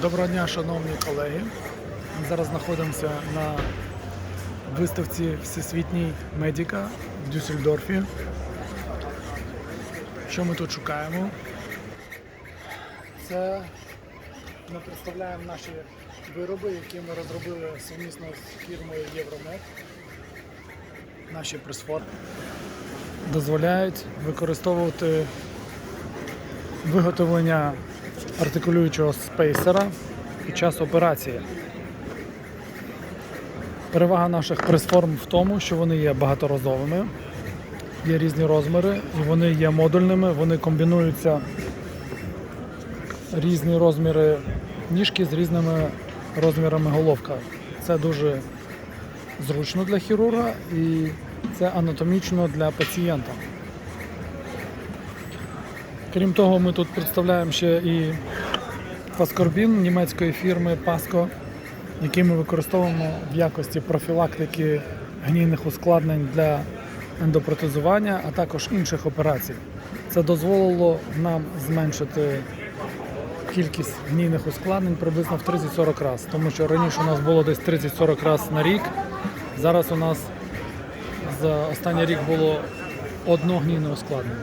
Доброго дня, шановні колеги. Ми зараз знаходимося на виставці Всесвітній Медіка в Дюссельдорфі. Що ми тут шукаємо? Це ми представляємо наші вироби, які ми розробили сумісно з фірмою Євромед. Наші пресформи дозволяють використовувати виготовлення артикулюючого спейсера під час операції. Перевага наших прес-форм в тому, що вони є багаторазовими, є різні розміри, і вони є модульними, вони комбінуються різні розміри ніжки з різними розмірами головка. Це дуже зручно для хірурга і це анатомічно для пацієнта. Крім того, ми тут представляємо ще і фаскорбін німецької фірми Pasco, який ми використовуємо в якості профілактики гнійних ускладнень для ендопротезування, а також інших операцій. Це дозволило нам зменшити кількість гнійних ускладнень приблизно в 30-40 разів, тому що раніше у нас було десь 30-40 разів на рік. Зараз у нас за останній рік було одно гнійне ускладнення.